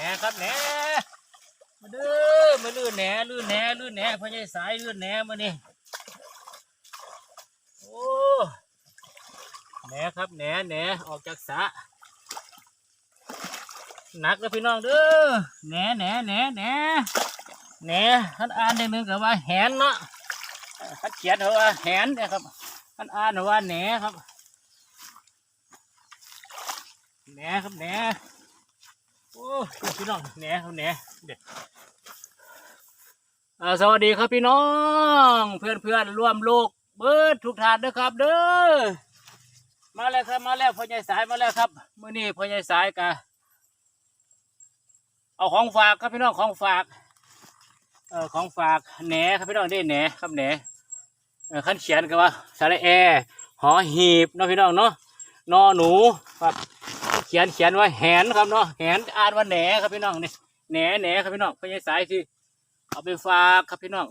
หนครับแหนมาเด้อมาลื่นแหนลื่นแหนลื่นแหนพ่อใหญ่สายลื่นแหนมานี่โอ้แหนครับแหนแหนออกจากสะหนักแล้วพี่น้องเด้อแหนแหนแหนแหนแหนท่านอ่านได้หนึ่งกับว่าแหนเนาะท่านเขียนเขาว่าแหนนะครับท่านอ่านว่าแหนครับแหนครับแหน โอ้พี่น้องแหนครับแหนเด็ดสวัสดีครับพี่น้อง เพื่อนเพื่อนๆร่วมโลกเบิดทุกทานเด้อครับ เด้อมาแล้วครับมาแล้วพ่อใหญ่สายมาแล้วครับเมื่อนี้พ่อใหญ่สายกะเอาของฝากครับพี่น้องของฝากเออของฝากแหนครับพี่น้องได้แหนครับแหนขั้นเขียนกันว่าสาระแอหอหีบเนาะพี่น้องเนาะนอหนูครับ ขียนเขียนว่าแหนครับเนาะแหนอ่านว่าแหนครับพี่น้องนี่แหนแหนครับพี่น้องพญายสายที่เอาไปฝากครับพี่น้อง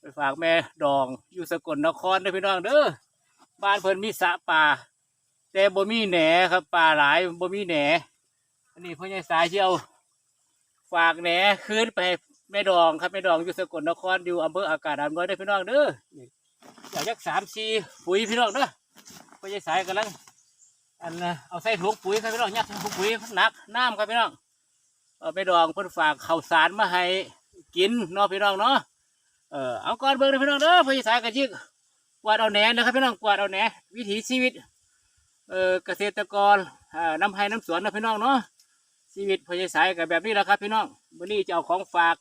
ไปฝากแม่ดองอยู่สกลนครเด้พี่น้องเด้อบ้านเพิ่นมีสะป่าแต่บ่มีแหนครับป่าหลายบ่มีแหนอันนี้พญายสายที่เอาฝากแหนคืนไปแม่ดองครับแม่ดองอยู่สกลนครอยู่อำเภออากาศอำนวยเด้พี่น้องเด้ออยากจักสามสี่ปุ๋ยพี่น้องเด้อพญายสายกำลัง อันเอาใส่ถุงปุ๋ยครับพี่น้องยัดถุงปุ๋ยหนักน้ำครับพี่น้องเอาไปดองเพิ่นฝากข้าวสารมาให้กินเนาะพี่น้องเนาะเออเอาก่อนเบิ่งนะพี่น้องเด้อพี่สายกระชิกกวาดเอาแหนนะครับพี่น้องกวาดเอาแหนวิถีชีวิตเออเกษตรกรอ่าน้ำไห้น้ำสวนนะพี่น้องเนาะชีวิตพี่สายกับแบบนี้แหละครับ พี่น้องวันนี้จะเอาของฝาก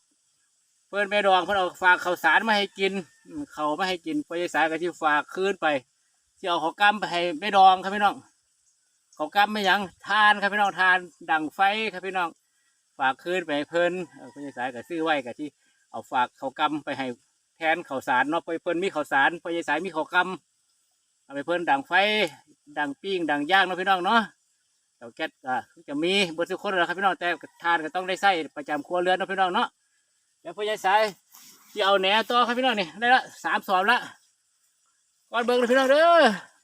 เพิ่นแม่ดองเพิ่นเอาฝากข้าวสารมาให้กินเขาวมาให้กินพี่สายก็ที่ฝากคืนไปที่เอาของกำไปให้แม่ดองครับพี่น้อง เขากำไม่หยังทานครับพี่น้องทานดังไฟครับพี่น้องฝากคืนไปเพิ่นเออเพิ่นจะสายกับซื้อไว้กับที่ เอาฝากเขากำไปให้แทนข้าวสารเนาะไปเพิ่นมีข้าวสารพิ่นจะสายมีข้าวกำเอาไปเพิ่นดังไฟดังปิ้งดังย่างเนาะพี่น้องเนาะเตาแก๊สอะจะมีเบนทุกคนแล้วครับพี่น้องแต่ทานก็ต้องได้ใส่ประจำครัวเรือนเนาะพี่น้องเนาะเดี๋ยวพิ่นจะสายที่เอาแหนต่อครับพี่น้องนี่ได้ละสามสอบละก่อนเบิ่งเลยพี่น้องเด้อ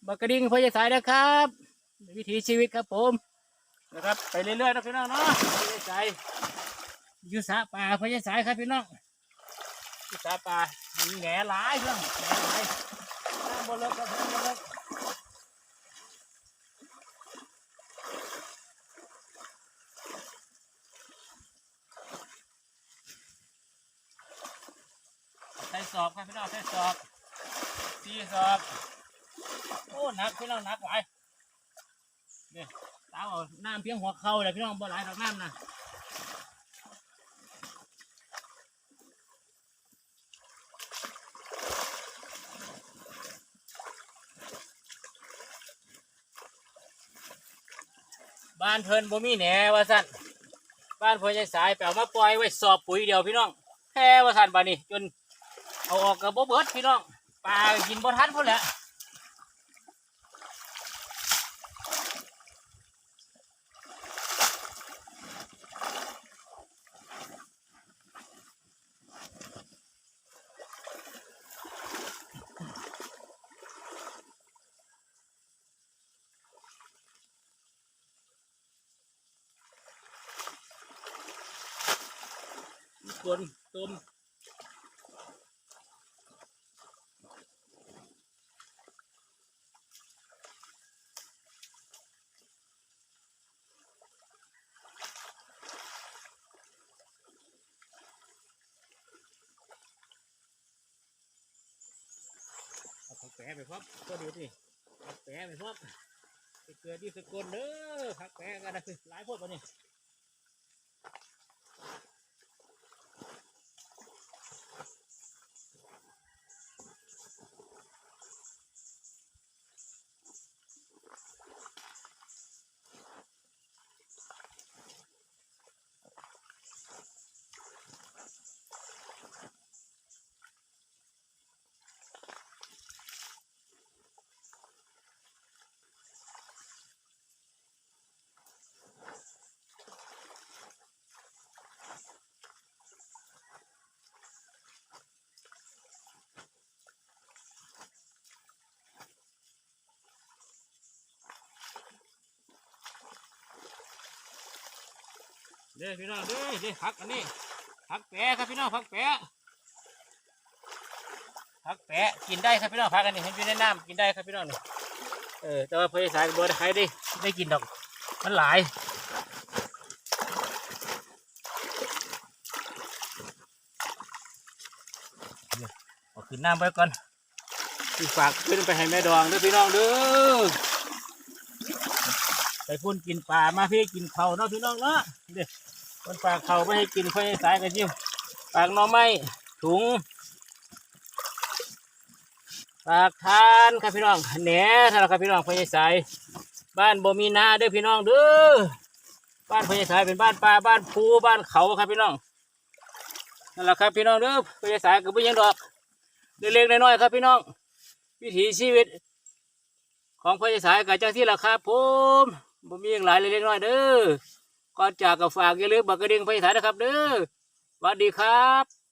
บักกระดิ่งพิ่นจะสายนะครับ วิถีชีวิตครับผมนะครับไปเรื่อยๆนะพี่น้องเนาะพญาสายอยู่สาป่าพญาสายครับพี่น้องยู่สาป่าแหน่หลายพี่น้องแหน่หลายน้ำบนเลิกครับน้ำบนเลิกใส่สอบครับพี่น้องใส่สอบสี่สอบโอ้หนักพี่น้องหนักหลาย เนี่ยตามเอาน้ำเพียงหัวเข่าเลยพี่น้องบ่หลายดอกน้ำนะบ้านเพิ่นบ่มีแหนว่าสั่นบ้านเพิ่นยายสายแปลมาปล่อยไว้สอบปุ๋ยเดียวพี่น้องแพ้ว่าสั่นบานี้จนเอาออกกับบ่เบิดพี่น้องปลากินบ่ทันพุ่นแหละ คนตุมแปะไปพร้อมก็ดูดิแปะไปพร้อมเกิดที่สกลเด้อผักแปะกันนะคือหลายพวกปะเนี่ย เด้พี่น้องเด้เด้อผักอันนี้ผักแปะครับพี่น้องผักแปะผักแปะกินได้ครับพี่น้องผักอันนี้เห็นอยู่ในน้ำกินได้ครับพี่น้องนี่เออแต่ว่าพยสายบัวได้ใครได้ได้กินดอกมันหลายเอาขึ้นน้ำไปก่อนฝากขึ้นไปให้แม่ดองด้อพี่น้องเด้อ ไปพุ่นกินปลามาพี่กินเขาเนาะพี่น้องเนาะเด้อคนฝาเขาไม่ให้กินเพยสายกันจิ้มฝากหน่อไม้ถุงฝากทานครับพี่น้องแหนท่านลครับพี่น้องเพยสาย บ้านบ่มีนาเด้อพี่น้องเด้อบ้านพญาสายเป็นบ้านป่าบ้านภูบ้านเขาครับพี่น้องนั่นแหละครับพี่น้องเด้อพญาสายก็บ่ยังดอกเล็กๆน้อยๆครับพี่น้องวิถีชีวิตของพญาสายกับเจังที่ราคาผม บ่มีอย่างหลายเล็กน้อยเด้อก่อนจากก็ฝากอย่าลืมบักกระดิ่งพญาสายนะครับ เด้อสวัสดีครับ